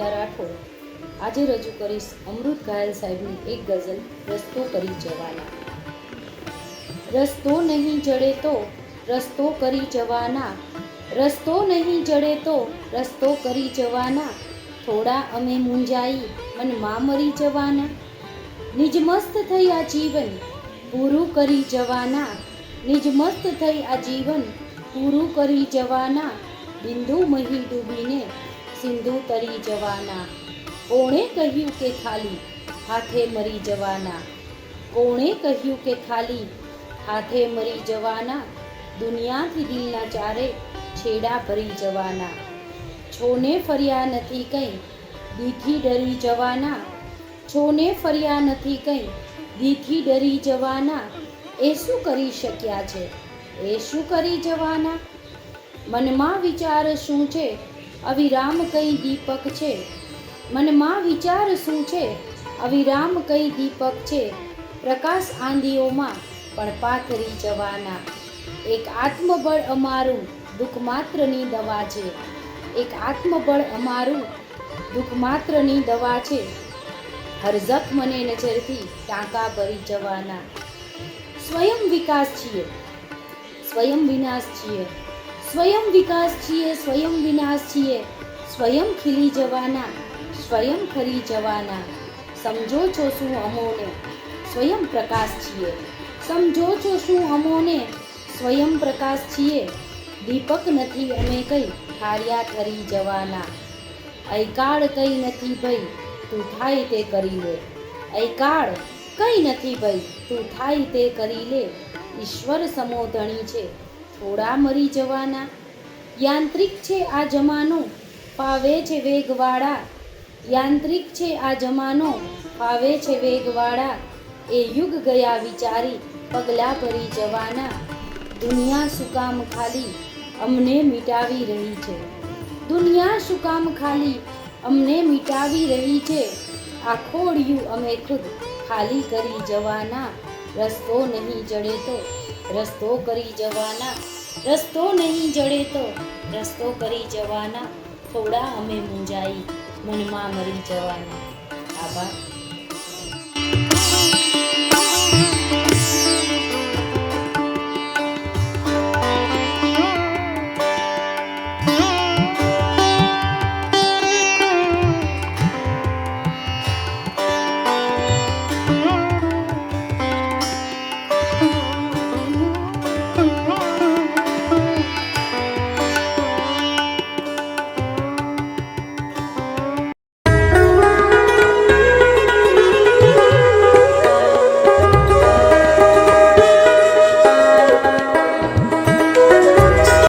આજે રજૂ કરીશ અમૃત ઘાયલ સાહેબની એક ગઝલ, રસ્તો કરી જવાના. રસ્તો નહીં જડે તો રસ્તો કરી જવાના. રસ્તો નહીં જડે તો રસ્તો કરી જવાના. થોડા અમે મૂંઝાઈ મનમાં મરી જવાના. નિજમસ્ત થઈ આ જીવન, પૂરું કરી જવાના. નિજમસ્ત થઈ આ જીવન, પૂરું કરી જવાના. બિંદુ મહી ડૂબીને સિંધુ તરી જવાના. કોણે કહ્યું કે ખાલી? હાથે મરી જવાના. કોણે કહ્યું કે ખાલી? હાથે મરી જવાના. દુનિયાથી દિલના ચારે છેડા ભરી જવાના. છોને ફર્યા નથી કંઈ, દીથી ડરી જવાના. છોને ફર્યા નથી કંઈ, દીથી ડરી જવાના. એ શું કરી શક્યા છે? એ શું કરી જવાના? મનમાં વિચાર શું છે? અવિરામ કઈ દીપક છે? મનમાં વિચાર શું છે? અવિરામ કઈ દીપક છે? પ્રકાશ આંધીઓમાં પણ પાથરી જવાના. એક આત્મબળ અમારું દુઃખ માત્રની દવા છે. એક આત્મબળ અમારું દુઃખ માત્રની દવા છે. હર મને નજરથી ટાંકા ભરી જવાના. સ્વયં વિકાસ છીએ. સ્વયં વિનાશ છીએ. સ્વયં વિકાસ છીએ, સ્વયં વિનાશ છીએ. સ્વયં ખીલી જવાના, સ્વયં ખરી જવાના. સમજો છો શું અમોને? સ્વયં પ્રકાશ છીએ. સમજો છો શું અમોને? સ્વયં પ્રકાશ છીએ. દીપક નથી અમે કઈ હાર્યા ઠરી જવાના. ઐકાળ કઈ નથી ભાઈ, તું થાય તે કરી લે. ઐકાળ કઈ નથી ભાઈ, તું થાય તે કરી લે. ઈશ્વર સમોધણી છે. થોડા મરી જવાના. યાંત્રિક છે આ જમાનો, ફાવે છે વેગવાળા. યાંત્રિક છે આ જમાનો પાવે છે વેગવાળા. એ યુગ ગયા વિચારી, પગલાં ભરી જવાના. દુનિયા શું કામ ખાલી, અમને મિટાવી રહી છે. દુનિયા શું કામ ખાલી, અમને મિટાવી રહી છે. આ ખોડિયું અમે ખુદ ખાલી કરી જવાના. રસ્તો નહીં જડે તો રસ્તો કરી જવાના. રસ્તો નહીં જડે તો રસ્તો કરી જવાના. થોડા અમે મૂંઝાઈ, મનમાં મરી જવાના. આભાર.